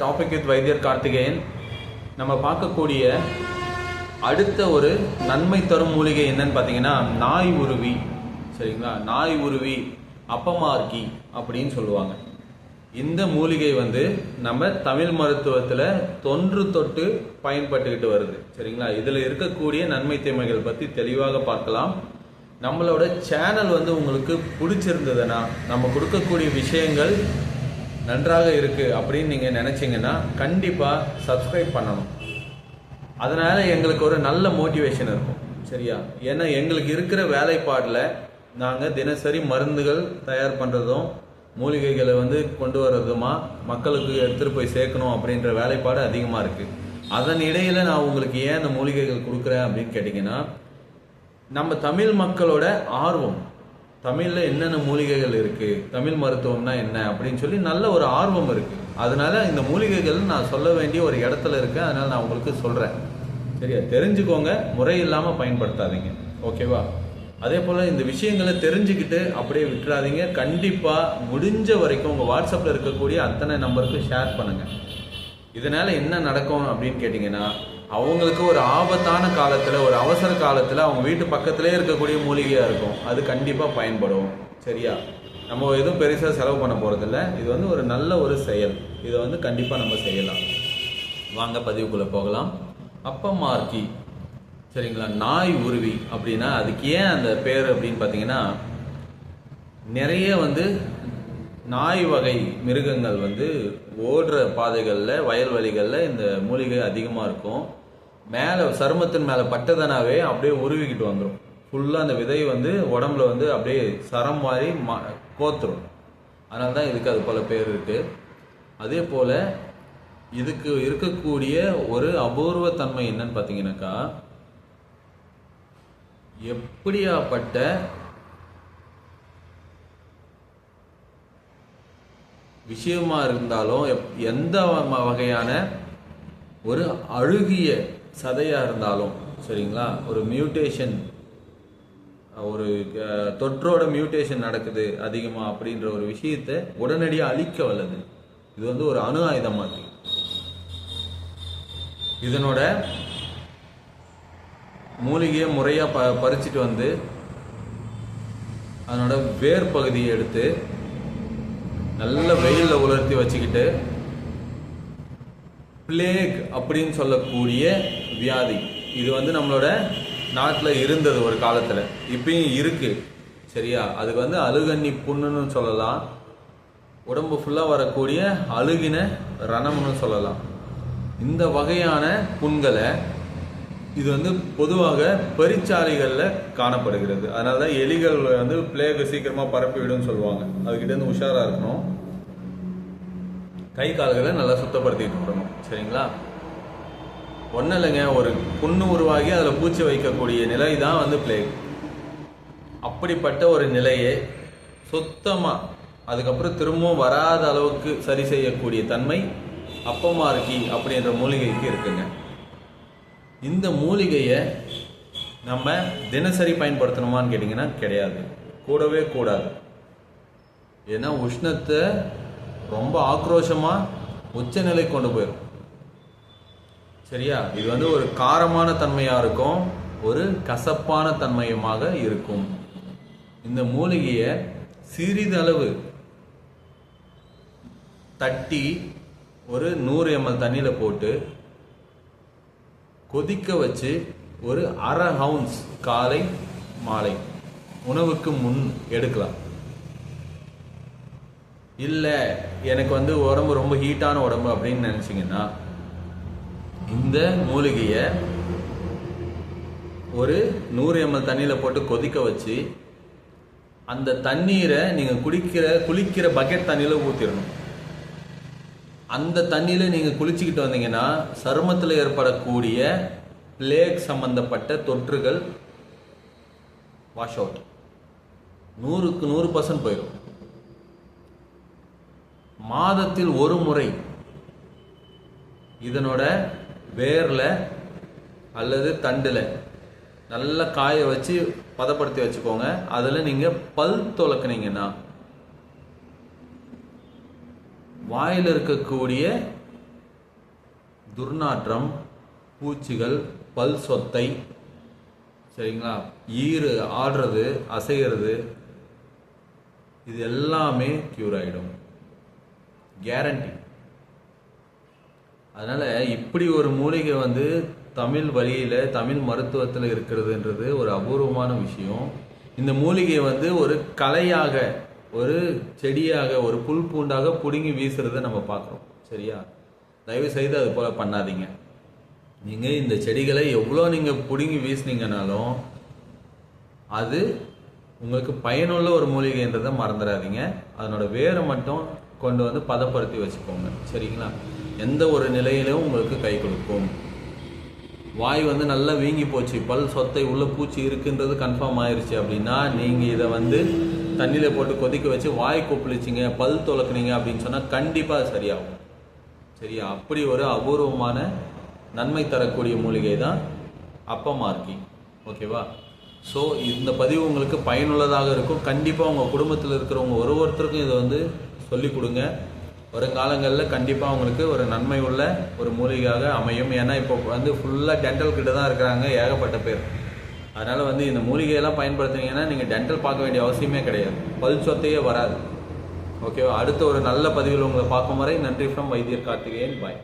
Topic with வைத்தியர் கார்த்திகேயன் நம்ம பார்க்கக்கூடிய அடுத்த ஒரு நன்மை தரும் மூலிகை என்னன்னு பார்த்தீங்கன்னா நாய் உருவி. சரிங்களா? நாய் உருவி அப்பமார்க்கி அப்படின்னு சொல்லுவாங்க. இந்த மூலிகை வந்து நம்ம தமிழ் மருத்துவத்தில் தொன்று தொட்டு பயன்பட்டுக்கிட்டு வருது. சரிங்களா? இதில் இருக்கக்கூடிய நன்மை தீமைகள் பற்றி தெளிவாக பார்க்கலாம். நம்மளோட சேனல் வந்து உங்களுக்கு பிடிச்சிருந்ததுன்னா நம்ம கொடுக்கக்கூடிய விஷயங்கள் நன்றாக இருக்குது அப்படின்னு நீங்கள் நினச்சிங்கன்னா கண்டிப்பாக சப்ஸ்கிரைப் பண்ணணும். அதனால் எங்களுக்கு ஒரு நல்ல மோட்டிவேஷன் இருக்கும். சரியா? ஏன்னா எங்களுக்கு இருக்கிற வேலைப்பாடில் நாங்கள் தினசரி மருந்துகள் தயார் பண்ணுறதும் மூலிகைகளை வந்து கொண்டு வர்றதுமா மக்களுக்கு எடுத்துகிட்டு போய் சேர்க்கணும் அப்படின்ற வேலைப்பாடு அதிகமாக இருக்குது அதன் இடையில் நான் உங்களுக்கு ஏன் அந்த மூலிகைகள் கொடுக்குறேன் அப்படின்னு கேட்டிங்கன்னா நம்ம தமிழ் மக்களோட ஆர்வம் தமிழில் என்னென்ன மூலிகைகள் இருக்குது தமிழ் மருத்துவம்னா என்ன? அப்படின்னு சொல்லி நல்ல ஒரு ஆர்வம் இருக்குது அதனால இந்த மூலிகைகள் நான் சொல்ல வேண்டிய ஒரு இடத்துல இருக்கேன் அதனால் நான் உங்களுக்கு சொல்கிறேன் சரியா? தெரிஞ்சுக்கோங்க. முறை இல்லாமல் பயன்படுத்தாதீங்க. ஓகேவா? அதே போல் இந்த விஷயங்களை தெரிஞ்சுக்கிட்டு அப்படியே விட்டுறாதீங்க. கண்டிப்பாக முடிஞ்ச வரைக்கும் உங்கள் வாட்ஸ்அப்பில் இருக்கக்கூடிய அத்தனை நம்பருக்கு ஷேர் பண்ணுங்கள் இதனால் என்ன நடக்கும் அப்படின்னு கேட்டிங்கன்னா அவங்களுக்கு ஒரு ஆபத்தான காலத்தில் ஒரு அவசர காலத்தில் அவங்க வீட்டு பக்கத்துலேயே இருக்கக்கூடிய மூலிகையாக இருக்கும். அது கண்டிப்பாக பயன்படும். சரியா? நம்ம எதுவும் பெருசாக செலவு பண்ண போகிறதில்ல இது வந்து ஒரு நல்ல ஒரு செயல். இதை வந்து கண்டிப்பாக நம்ம செய்யலாம். வாங்க பதிவுக்குள்ளே போகலாம். அப்பமார்க்கி சரிங்களா? நாய் உருவி அப்படின்னா அதுக்கு ஏன் அந்த பேர் அப்படின்னு பார்த்தீங்கன்னா நிறைய வந்து நாய் வகை மிருகங்கள் வந்து ஓடுற பாதைகளில் வயல்வெளிகளில் இந்த மூலிகை அதிகமாக இருக்கும். மேலே சருமத்தின் மேலே பட்டதனாவே அப்படியே உருவிக்கிட்டு வந்துடும் ஃபுல்லாக அந்த விதை வந்து உடம்புல வந்து அப்படியே சரம் மாதிரி மா கோத்துரும். அதனால தான் இதுக்கு அது பல பேர் இருக்குது அதே போல் இதுக்கு இருக்கக்கூடிய ஒரு அபூர்வ தன்மை என்னன்னு பார்த்தீங்கன்னாக்கா எப்படியாப்பட்ட விஷயமா இருந்தாலும் எப்- எந்த வகையான ஒரு அழுகிய சதையா இருந்தாலும் சரிங்களா? ஒரு மியூட்டேஷன் ஒரு தொற்றோட மியூட்டேஷன் நடக்குது அதிகமாக அப்படின்ற ஒரு விஷயத்தை உடனடியாக அழிக்க வல்லது. இது வந்து ஒரு அணு ஆயுதம் மாதிரி. இதனோட மூலிகையை முறையாக ப பறிச்சுட்டு வந்து அதனோட வேர் பகுதியை எடுத்து நல்ல வெயிலில் உலர்த்தி வச்சுக்கிட்டு பிளேக் அப்படின்னு சொல்லக்கூடிய வியாதி. இது வந்து நம்மளோட நாட்டில் இருந்தது ஒரு காலத்தில். இப்பயும் இருக்கு. சரியா? அதுக்கு வந்து அழுகண்ணி புண்ணுன்னு சொல்லலாம். உடம்பு ஃபுல்லாக வரக்கூடிய அழுகின ரணம்னு சொல்லலாம். இந்த வகையான புண்களை இது வந்து பொதுவாக பெருச்சாளிகளில் காணப்படுகிறது. அதனால தான் எலிகள் வந்து பிளேக சீக்கிரமாக பரப்பிவிடும்னு சொல்லுவாங்க. அதுக்கிட்டேருந்து உஷாராக இருக்கணும். கை கால்களை நல்லா சுத்தப்படுத்திட்டு வரணும் சரிங்களா? ஒன்றும் இல்லைங்க. ஒரு புண்ணு உருவாகி அதில் பூச்சி வைக்கக்கூடிய நிலை தான் வந்து பிளேக் அப்படிப்பட்ட ஒரு நிலையை சுத்தமாக அதுக்கப்புறம் திரும்பவும் வராத அளவுக்கு சரி செய்யக்கூடிய தன்மை அப்பமார்க்கி அப்படின்ற மூலிகைக்கு இருக்குங்க. இந்த மூலிகையை நம்ம தினசரி பயன்படுத்தணுமான்னு கேட்டிங்கன்னா கிடையாது. கூடவே கூடாது. ஏன்னா உஷ்ணத்தை ரொம்ப ஆக்ரோஷமாக உச்சநிலை கொண்டு போயிடும் சரியா? இது வந்து ஒரு காரமான தன்மையாக இருக்கும் ஒரு கசப்பான தன்மையுமாக இருக்கும். இந்த மூலிகையை சிறிதளவு தட்டி ஒரு நூறு எம்எல் தண்ணியில் போட்டு கொதிக்க வச்சு ஒரு அரை ஹவுன்ஸ் காலை மாலை உணவுக்கு முன் எடுக்கலாம். இல்லை எனக்கு வந்து உடம்பு ரொம்ப ஹீட்டான உடம்பு அப்படின்னு நினச்சிங்கன்னா இந்த மூலிகையை ஒரு நூறு எம்எல் தண்ணியில் போட்டு கொதிக்க வச்சு அந்த தண்ணீரை நீங்கள் குடிக்கிற குளிக்கிற பக்கெட் தண்ணியில் ஊற்றிடணும் அந்த தண்ணியில் நீங்கள் குளிச்சுக்கிட்டு வந்தீங்கன்னா சருமத்தில் ஏற்படக்கூடிய பிளேக் சம்பந்தப்பட்ட தொற்றுகள் வாஷ் அவுட் நூறுக்கு நூறு பர்சன்ட் போயிடும். மாதத்தில் ஒரு முறை இதனோட வேரில் அல்லது தண்டில் நல்லா காய வச்சு பதப்படுத்தி வச்சுக்கோங்க. அதில் நீங்கள் பல் துளக்குனீங்கன்னா வாயில் இருக்கக்கூடிய துர்நாற்றம் பூச்சிகள் பல் சொத்தை சரிங்களா? ஈறு ஆடுறது அசைகிறது இது எல்லாமே க்யூர் ஆகிடும் கேரண்டி அதனால் இப்படி ஒரு மூலிகை வந்து தமிழ் வழியில் தமிழ் மருத்துவத்தில் இருக்கிறதுன்றது ஒரு அபூர்வமான விஷயம். இந்த மூலிகை வந்து ஒரு கலையாக ஒரு செடியாக ஒரு புல் பூண்டாக பிடுங்கி வீசுறத நம்ம பார்க்குறோம். சரியா? தயவு செய்து அது போல் பண்ணாதீங்க. நீங்கள் இந்த செடிகளை எவ்வளோ நீங்கள் பிடுங்கி வீசினீங்கனாலும் அது உங்களுக்கு பயனுள்ள ஒரு மூலிகைன்றதை மறந்துடாதீங்க. அதனோட வேரை மட்டும் கொண்டு வந்து பதப்படுத்தி வச்சுக்கோங்க. சரிங்களா? எந்த ஒரு நிலையிலும் உங்களுக்கு கை கொடுக்கும். வாய் வந்து நல்லா வீங்கி போச்சு. பல் சொத்தை உள்ள பூச்சி இருக்குன்றது கன்ஃபார்ம் ஆயிடுச்சு அப்படின்னா நீங்கள் இதை வந்து தண்ணியில் போட்டு கொதிக்க வச்சு வாய் கொப்பளிச்சிங்க பல் துளக்குனீங்க அப்படின்னு சொன்னால் கண்டிப்பாக சரியாகும். சரியா? அப்படி ஒரு அபூர்வமான நன்மை தரக்கூடிய மூலிகை தான் அப்பமார்க்கி ஓகேவா? ஸோ இந்த பதிவு உங்களுக்கு பயனுள்ளதாக இருக்கும். கண்டிப்பாக உங்கள் குடும்பத்தில் இருக்கிறவங்க ஒரு ஒருத்தருக்கும் இதை வந்து சொல்லிக் கொடுங்க. வருங்காலங்களில் கண்டிப்பாக உங்களுக்கு ஒரு நன்மை உள்ள ஒரு மூலிகையாக அமையும். ஏன்னா இப்போ வந்து ஃபுல்லாக டென்டல் கிட்ட தான் இருக்கிறாங்க ஏகப்பட்ட பேர். அதனால் வந்து இந்த மூலிகையெல்லாம் பயன்படுத்துனீங்கன்னா நீங்கள் டென்டல் பார்க்க வேண்டிய அவசியமே கிடையாது. பல் சொத்தையே வராது. ஓகேவா அடுத்த ஒரு நல்ல பதிவில் உங்களை பார்க்கும் வரை நன்றி ஃப்ரம் வைத்தியர் கார்த்திகேயன். பாய்